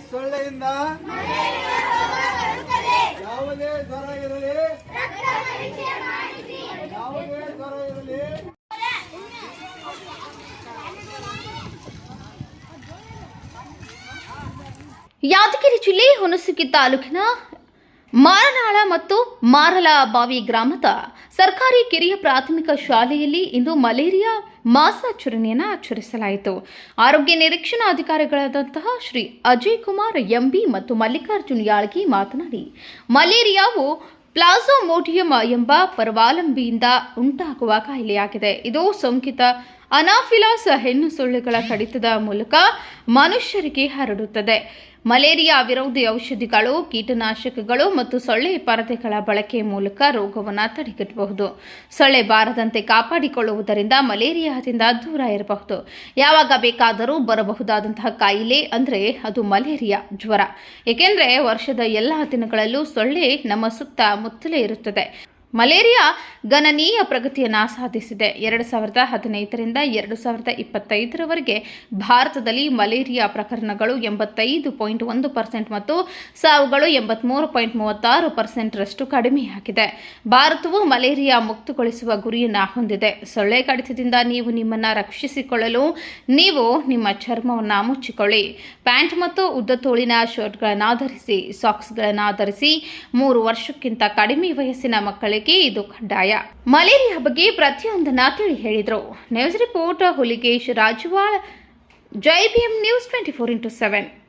ರೋಗದಿಂದ ಯಾವುದೇ ಜ್ವರ ಇರಲಿ ಯಾವುದೇ ಜ್ವರ ಇರಲಿ. ಯಾದಗಿರಿ ಜಿಲ್ಲೆ ಹುಣಸಗಿ ತಾಲೂಕಿನ ಮಾರನಾಳ ಮತ್ತು ಮಾರಲಬಾವಿ ಗ್ರಾಮದ ಸರ್ಕಾರಿ ಕಿರಿಯ ಪ್ರಾಥಮಿಕ ಶಾಲೆಯಲ್ಲಿ ಇಂದು ಮಲೇರಿಯಾ ಮಾಸಾಚರಣೆಯನ್ನು ಆಚರಿಸಲಾಯಿತು. ಆರೋಗ್ಯ ನಿರೀಕ್ಷಣಾ ಅಧಿಕಾರಿಗಳಾದಂತಹ ಶ್ರೀ ಅಜಯ್ ಕುಮಾರ್, ಎಂಬಿ ಮತ್ತು ಮಲ್ಲಿಕಾರ್ಜುನ್ ಯಾಳ್ಗಿ ಮಾತನಾಡಿ, ಮಲೇರಿಯಾವು ಪ್ಲಾಸೋಮೋಟಿಯಂ ಎಂಬ ಪರವಾಲಂಬಿಯಿಂದ ಉಂಟಾಗುವ ಕಾಯಿಲೆಯಾಗಿದೆ. ಇದು ಸೋಂಕಿತ ಅನಾಫಿಲಾಸ್ ಹೆಣ್ಣು ಸೊಳ್ಳೆಗಳ ಕಡಿತದ ಮೂಲಕ ಮನುಷ್ಯರಿಗೆ ಹರಡುತ್ತದೆ. ಮಲೇರಿಯಾ ವಿರೋಧಿ ಔಷಧಿಗಳು, ಕೀಟನಾಶಕಗಳು ಮತ್ತು ಸೊಳ್ಳೆ ಪರದೆಗಳ ಬಳಕೆ ಮೂಲಕ ರೋಗವನ್ನು ತಡೆಗಟ್ಟಬಹುದು. ಸೊಳ್ಳೆ ಬಾರದಂತೆ ಕಾಪಾಡಿಕೊಳ್ಳುವುದರಿಂದ ಮಲೇರಿಯಾದಿಂದ ದೂರ ಇರಬಹುದು. ಯಾವಾಗ ಬೇಕಾದರೂ ಬರಬಹುದಾದಂತಹ ಕಾಯಿಲೆ ಅಂದರೆ ಅದು ಮಲೇರಿಯಾ ಜ್ವರ. ಏಕೆಂದರೆ ವರ್ಷದ ಎಲ್ಲ ದಿನಗಳಲ್ಲೂ ಸೊಳ್ಳೆ ನಮ್ಮ ಸುತ್ತ ಮುತ್ತಲೇ ಇರುತ್ತದೆ. ಮಲೇರಿಯಾ ಗಣನೀಯ ಪ್ರಗತಿಯನ್ನು ಸಾಧಿಸಿದೆ. ಎರಡು ಸಾವಿರದ ಹದಿನೈದರಿಂದ ಎರಡು ಸಾವಿರದ ಇಪ್ಪತ್ತೈದರವರೆಗೆ ಭಾರತದಲ್ಲಿ ಮಲೇರಿಯಾ ಪ್ರಕರಣಗಳು ಎಂಬತ್ತೈದು ಪಾಯಿಂಟ್ ಒಂದು ಪರ್ಸೆಂಟ್ ಮತ್ತು ಸಾವುಗಳು ಎಂಬತ್ಮೂರು ಪಾಯಿಂಟ್ ಮೂವತ್ತಾರು ಪರ್ಸೆಂಟ್ರಷ್ಟು ಕಡಿಮೆಯಾಗಿದೆ ಭಾರತವು ಮಲೇರಿಯಾ ಮುಕ್ತಗೊಳಿಸುವ ಗುರಿಯನ್ನು ಹೊಂದಿದೆ. ಸೊಳ್ಳೆ ಕಡಿತದಿಂದ ನೀವು ನಿಮ್ಮನ್ನು ರಕ್ಷಿಸಿಕೊಳ್ಳಲು ನೀವು ನಿಮ್ಮ ಚರ್ಮವನ್ನು ಮುಚ್ಚಿಕೊಳ್ಳಿ. ಪ್ಯಾಂಟ್ ಮತ್ತು ಉದ್ದ ತೋಳಿನ ಶರ್ಟ್ಗಳನ್ನು ಧರಿಸಿ ಸಾಕ್ಸ್ಗಳನ್ನು ಧರಿಸಿ ಮೂರು ವರ್ಷಕ್ಕಿಂತ ಕಡಿಮೆ ವಯಸ್ಸಿನ ಮಕ್ಕಳಿಗೆ ಇದು ಕಡ್ಡಾಯ. ಮಲೇರಿಯಾ ಬಗ್ಗೆ ಪ್ರತಿಯೊಂದನ್ನ ತಿಳಿ ಹೇಳಿದರು. News report Huligesh Rajawal. Jai Bhim news twenty four into seven.